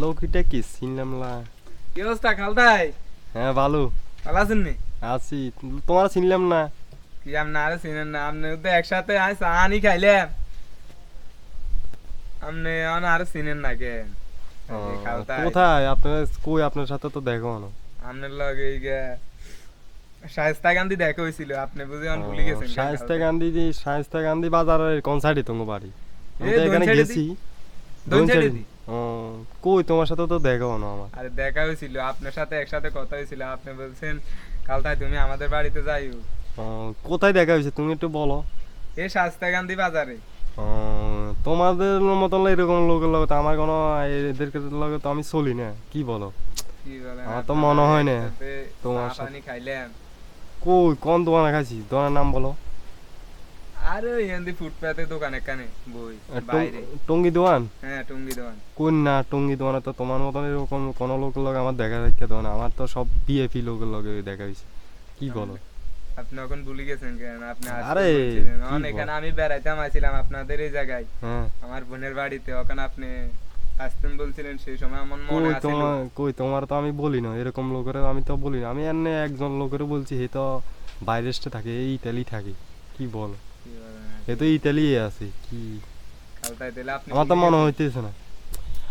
লোকটা কি চিনলাম না। কি অবস্থা খালতাই হ্যাঁ ভালো। ভালো আছেন নি? আছি। তোমার চিনলাম না। কি আপনি আরে চিনেন না আপনি তো একসাথে আই সাহানি খাইলেন। আপনি অন আরে চিনেন না কে? কোথায়? আপনার কই? আপনার সাথে তো দেখো না আপনার লগে এই গে শায়েস্তা গান্ধী দেখা হয়েছিল আপনি বুঝে অন ভুলে গেছেন শায়স্তা গান্ধী যে শায়স্তা গান্ধী বাজারের কোন তোমার বাড়ি? এখানে গেছি। ও কই তোমার সাথে তো দেখো না আমার। আরে দেখা হয়েছিল আপনার সাথে একসাথে কথা হয়েছিল। আপনি বলছেন কালতাই তুমি আমাদের বাড়িতে যাইও। কোথায় দেখা হয়েছে তুমি একটু বলো। এই শায়েস্তা গান্ধী বাজারে। তোমাদের মতন এরকম লোকের লগে তো আমার কোনো এদেরকে লগে তো আমি চলি না। কি বলো? আমার তো মনে হয় না তোমার সাথে- পানি খাইলেন? কই কোন দোকানে খাইছি দোকানের নাম বলো। আরে ফুটপাতে দোকান এখানে বই বাইরে। টঙ্গি দোকান? হ্যাঁ টুঙ্গি দোকান। কোন না টঙ্গি দোকানে তো তোমার মতন এরকম কোনো লোকের লগে আমার দেখা দোকান আমার তো সব বিএপি লোকের লগে দেখা হয়েছে। কি বলো? আপনি এখন ভুলে গেছেন কেন? আপনি আরে, বলছিলেন। কি অন বল? এখানে আমি বেড়াইতাম আপনাদের এই জায়গায়। হ্যাঁ। আমার বোনের বাড়িতে ওখানে আপনি আসতেন বলছিলেন সেই সময় আমার মনে কই আছে তোমার কই তোমার তো আমি বলি না এরকম লোকের আমি তো বলি না। আমি এমনি একজন লোকের বলছি হে তো বাইরে থাকে এই ইতালি থাকে। কি বল? এ তো ইতালি আছে কি? আমার তো মনে হইতেছে না।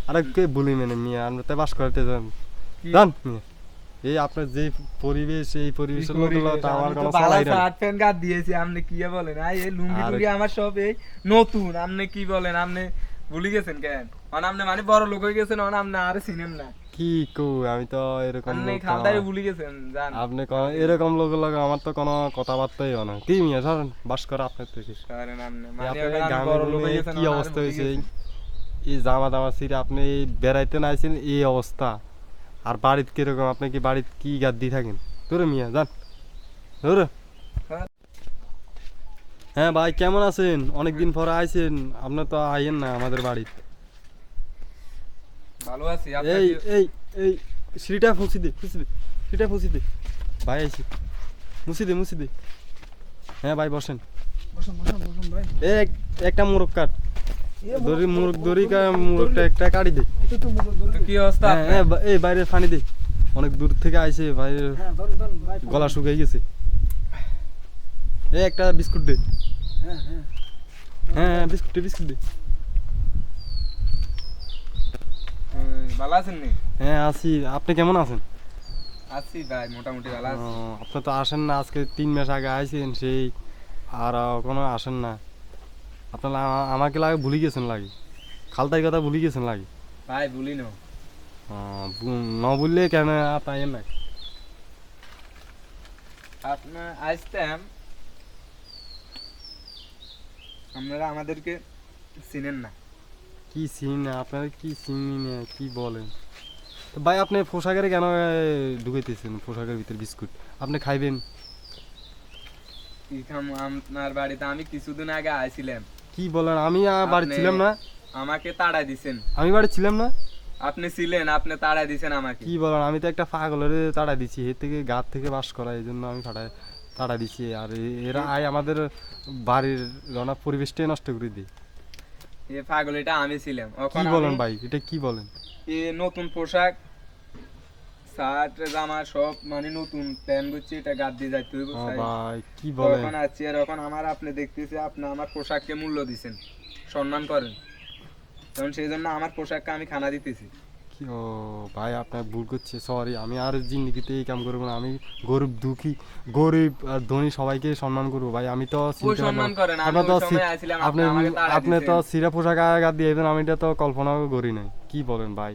আরে কে বলি মানে মিয়া আমরা তো বাস করতে যান জান এই আপনার যে পরিবেশ এই পরিবেশের লোকগুলো তো আমার কোনো সালাই না শার্ট প্যান্ট গাদ দিয়েছি আপনি কি বলেন? আই এই লুঙ্গি টুঙ্গি আমার সব এই নতুন আপনি কি বলেন? আপনি ভুলে গেছেন কেন? মানে আপনি মানে বড় লোক হয়ে গেছেন মানে আপনি আর চিনেন না। কি কো আমি তো এরকম আপনি লোক খালদারে ভুলে গেছেন জান। আপনি এরকম লগে আমার তো কোনো কথাবার্তাই হয় না। কি মিয়া বাস করে আপনার থেকে সরেন আপনি মানে বড় লোক হয়ে গেছেন কি মানে অবস্থা হয়েছে? এই জামা দামা ছিঁড়ে আপনি বেড়াইতে না আইছেন এই অবস্থা। আর বাড়িতে কীরকম আপনি কি বাড়িতে কি গাদ দিয়ে থাকেন? ধরে মিয়া যান ধরে। হ্যাঁ ভাই কেমন আছেন? অনেকদিন পরে আইছেন। আপনি তো আইয়েন না আমাদের বাড়িতে। ভালো আছি এই এই এই সিঁড়িটা ফুসি দে ফুসি দে সিঁড়িটা ফুসি দে। ভাই আইছি মুসি দে মুসি দে। হ্যাঁ ভাই বসেন। বসুন বসুন বসুন ভাই। এই একটা মুরগ কাট। দড়ি মুরগ দড়ি কা মুরগটা একটা কাটি দে। তো কি অবস্থা হ্যাঁ? হ্যাঁ, এই বাইরে পানি দে। অনেক দূর থেকে আইছে বাইরে গলা শুকিয়ে গেছে। এই একটা বিস্কুট দে। হ্যাঁ হ্যাঁ। বিস্কুট দে বিস্কুট দে। ভালো আছেন নি? হ্যাঁ আছি। আপনি কেমন আছেন? আছি ভাই মোটামুটি ভালো আছি। আপনি তো আসেন না আজকে তিন মাস আগে আইছেন সেই আর কোনো আসেন না। আপনার আমাকে লাগে ভুলে গেছেন লাগে। খালতাই কথা ভুলে গেছেন লাগে। ভাই ভুলি না। ন বললে কেন তাইয়েন না? আপনার আসতাম আপনারা আমাদেরকে চিনেন না। কি সিন? আপনার কি চিনি না কি বলেন? তো ভাই আপনি পোশাকের কেন ঢুকাইতেছেন পোশাকের ভিতরে বিস্কুট? আপনি খাইবেন? কি খাম আপনার বাড়িতে আমি কিছুদিন আগে আইছিলাম। কি বলেন? আমি বাড়ি ছিলাম না। আমাকে তাড়াই দিছেন। আমি বাড়ি ছিলাম না? আপনি ছিলেন আপনি তাড়াই দিছেন আমাকে। কি বলেন? আমি তো একটা পাগলের তাড়া দিছি এর থেকে গাছ থেকে বাস করা এই জন্য আমি ফাটাই তাড়া দিছি আর এরা আয় আমাদের বাড়ির রনা পরিবেশটাই নষ্ট করে দিই এ পাগল এটা আমি ছিলাম। কি বলেন ভাই এটা কি বলেন? এ নতুন পোশাক শার্ট জামা সব মানে নতুন প্যান্ট গুচ্ছি এটা গাদ দিয়ে যাইতে হইব ভাই কি বলেন? তখন আছি আর এখন আমার আপনি দেখতেছি আপনি আমার পোশাককে মূল্য দিছেন সম্মান করেন। কারণ সেই জন্য আমার পোশাককে আমি খানা দিতেছি। কি ও ভাই আপনার ভুল করছে সরি আমি আর জিন্দিগিতে এই কাম করব না। আমি গরিব দুঃখী গরিব আর ধনী সবাইকে সম্মান করব। ভাই আমি তো আপনার তো আপনি আপনি তো সিরা পোশাক আঘাত দিয়ে দেবেন আমি এটা তো কল্পনাও করি নাই। কি বলেন ভাই?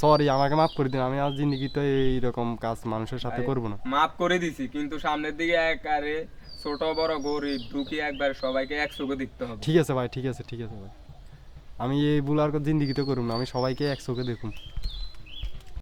সরি আমাকে মাফ করে দিন। আমি আর জিন্দিগিতে এইরকম কাজ মানুষের সাথে করব না। মাফ করে দিছি কিন্তু সামনের দিকে একারে ছোট বড় গরিব দুঃখী একবার সবাইকে এক চোখে দেখতে হবে। ঠিক আছে ভাই ঠিক আছে ঠিক আছে ভাই। আমি এই ভুল আর জিন্দিগিতে করুন না আমি সবাইকে এক চোখে দেখুন